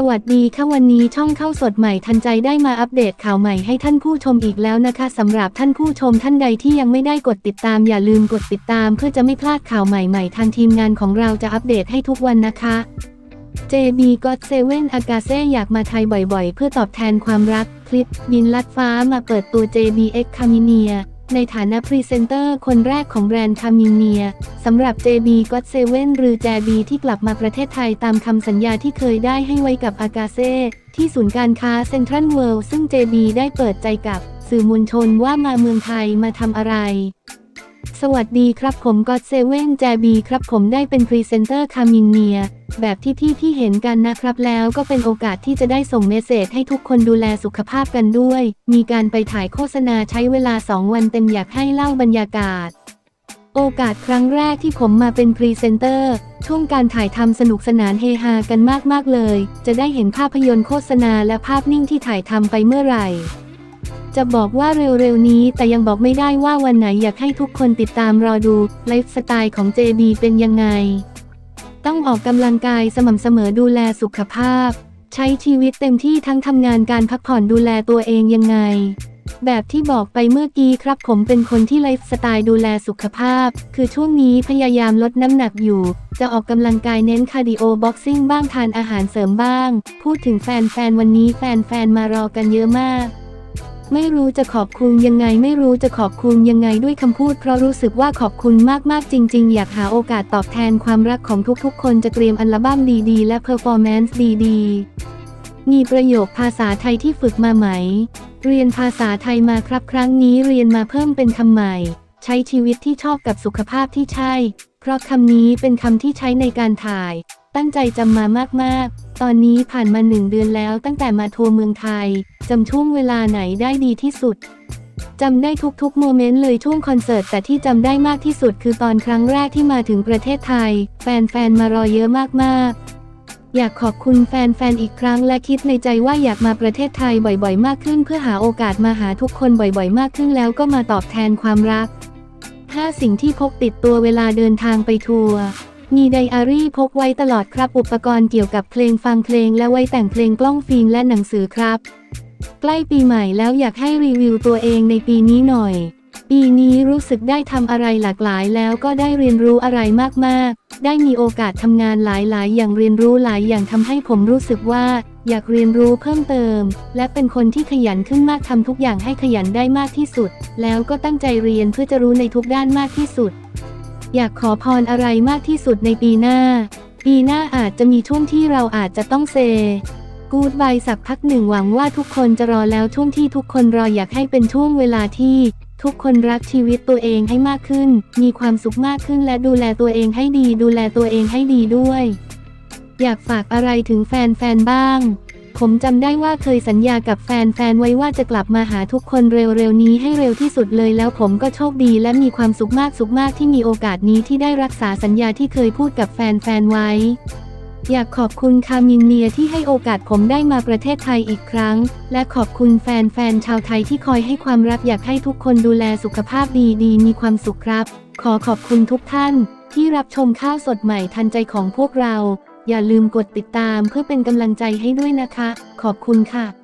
สวัสดีค่ะวันนี้ช่องเข้าสดใหม่ทันใจได้มาอัปเดตข่าวใหม่ให้ท่านผู้ชมอีกแล้วนะคะสำหรับท่านผู้ชมท่านใดที่ยังไม่ได้กดติดตามอย่าลืมกดติดตามเพื่อจะไม่พลาดข่าวใหม่ๆ ทางทีมงานของเราจะอัปเดตให้ทุกวันนะคะ JB God 7 a g a s e อยากมาไทยบ่อยๆ เพื่อตอบแทนความรัก คลิปบินลัดฟ้ามาเปิดตัว JBX c a m i n i a ในฐานะพรีเซนเตอร์คนแรกของแบรนด์คามิเนียสำหรับ JB g o t 7หรือ JB ที่กลับมาประเทศไทยตามคำสัญญาที่เคยได้ให้ไว้กับอากาเซ่ที่ศูนย์การค้าเซ็นทรัลเวิลด์ซึ่ง JB ได้เปิดใจกับสื่อมวลชนว่ามาเมืองไทยมาทำอะไร สวัสดีครับผมก็เซเว่นแจบีครับผมได้เป็นพรีเซนเตอร์คามินเนีย แบบที่พี่ที่เห็นกันนะครับแล้วก็เป็นโอกาสที่จะได้ส่งเมสเซจให้ทุกคนดูแลสุขภาพกันด้วย มีการไปถ่ายโฆษณาใช้เวลา 2 วันเต็มอยากให้เล่าบรรยากาศ โอกาสครั้งแรกที่ผมมาเป็นพรีเซนเตอร์ช่วงการถ่ายทำสนุกสนานเฮฮากันมากๆเลย จะได้เห็นภาพยนตร์โฆษณาและภาพนิ่งที่ถ่ายทำไปเมื่อไหร่ จะบอกว่าเร็วๆนี้ แต่ยังบอกไม่ได้ว่าวันไหนอยากให้ทุกคนติดตามรอดูไลฟ์สไตล์ของ JB เป็นยังไง ต้องออกกำลังกายสม่ำเสมอดูแลสุขภาพ ใช้ชีวิตเต็มที่ทั้งทำงานการพักผ่อนดูแลตัวเองยังไง แบบที่บอกไปเมื่อกี้ครับผมเป็นคนที่ไลฟ์สไตล์ดูแลสุขภาพ คือช่วงนี้พยายามลดน้ำหนักอยู่ จะออกกำลังกายเน้นคาร์ดิโอบ็อกซิ่งบ้างทานอาหารเสริมบ้าง พูดถึงแฟนๆวันนี้แฟนๆมารอกันเยอะมาก ไม่รู้จะขอบคุณยังไง ไม่รู้จะขอบคุณยังไงด้วยคำพูด เพราะรู้สึกว่าขอบคุณมากๆจริง ๆ อยากหาโอกาสตอบแทนความรักของทุกๆ คนจะเตรียมอัลบั้มดีๆ และเพอร์ฟอร์แมนซ์ดีๆ มีประโยคภาษาไทยที่ฝึกมาไหม เรียนภาษาไทยมาครับครั้งนี้เรียนมาเพิ่มเป็นคำใหม่ ใช้ชีวิตที่ชอบกับสุขภาพที่ใช่ เพราะคำนี้เป็นคำที่ใช้ในการถ่าย ตั้งใจจำมามากๆ ตอนนี้ผ่านมาหนึ่งเดือนแล้วตั้งแต่มาทัวร์เมืองไทย จำช่วงเวลาไหนได้ดีที่สุด จำได้ทุกๆโมเมนต์เลยช่วงคอนเสิร์ต แต่ที่จำได้มากที่สุดคือตอนครั้งแรกที่มาถึงประเทศไทย แฟนๆ มารอเยอะมากๆ อยากขอบคุณแฟนๆ อีกครั้งและคิดในใจว่าอยากมาประเทศไทยบ่อยๆ มากขึ้น เพื่อหาโอกาสมาหาทุกคนบ่อยๆ มากขึ้นแล้วก็มาตอบแทนความรัก 5 สิ่งที่พกติดตัวเวลาเดินทางไปทัวร์ มีไดอารี่พกไว้ตลอดครับ อุปกรณ์เกี่ยวกับเพลงฟังเพลงและไว้แต่งเพลงกล้องฟิล์มและหนังสือครับ ใกล้ปีใหม่แล้วอยากให้รีวิวตัวเองในปีนี้หน่อย ปีนี้รู้สึกได้ทำอะไรหลากหลายแล้วก็ได้เรียนรู้อะไรมากๆ ได้มีโอกาสทำงานหลายๆ อย่างเรียนรู้หลายอย่างทำให้ผมรู้สึกว่า อยากเรียนรู้เพิ่มเติม และเป็นคนที่ขยันขึ้นมากทำทุกอย่างให้ขยันได้มากที่สุด แล้วก็ตั้งใจเรียนเพื่อจะรู้ในทุกด้านมากที่สุด อยากขอพรอะไรมากที่สุดในปีหน้า ปีหน้าอาจจะมีช่วงที่เราอาจจะต้องเซ กูดบายสักพักหนึ่งหวังว่าทุกคนจะรอแล้วช่วงที่ทุกคนรออยากให้เป็นช่วงเวลาที่ ทุกคนรักชีวิตตัวเองให้มากขึ้น มีความสุขมากขึ้นและดูแลตัวเองให้ดี ดูแลตัวเองให้ดีด้วย อยากฝากอะไรถึงแฟนๆบ้าง ผมจำได้ว่าเคยสัญญากับแฟนๆ ไว้ว่าจะกลับมาหาทุกคนเร็วๆ นี้ให้เร็วที่สุดเลยแล้วผมก็โชคดีและมีความสุขมากสุขมากที่มีโอกาสนี้ที่ได้รักษาสัญญาที่เคยพูดกับแฟนๆ ไว้ อยากขอบคุณคามินเนียที่ให้โอกาสผมได้มาประเทศไทยอีกครั้ง และขอบคุณแฟนๆ ชาวไทยที่คอยให้ความรักอยากให้ทุกคนดูแลสุขภาพดีๆ มีความสุขครับ ขอขอบคุณทุกท่านที่รับชมข้าวสดใหม่ทันใจของพวกเรา อย่าลืมกดติดตามเพื่อเป็นกำลังใจให้ด้วยนะคะ ขอบคุณค่ะ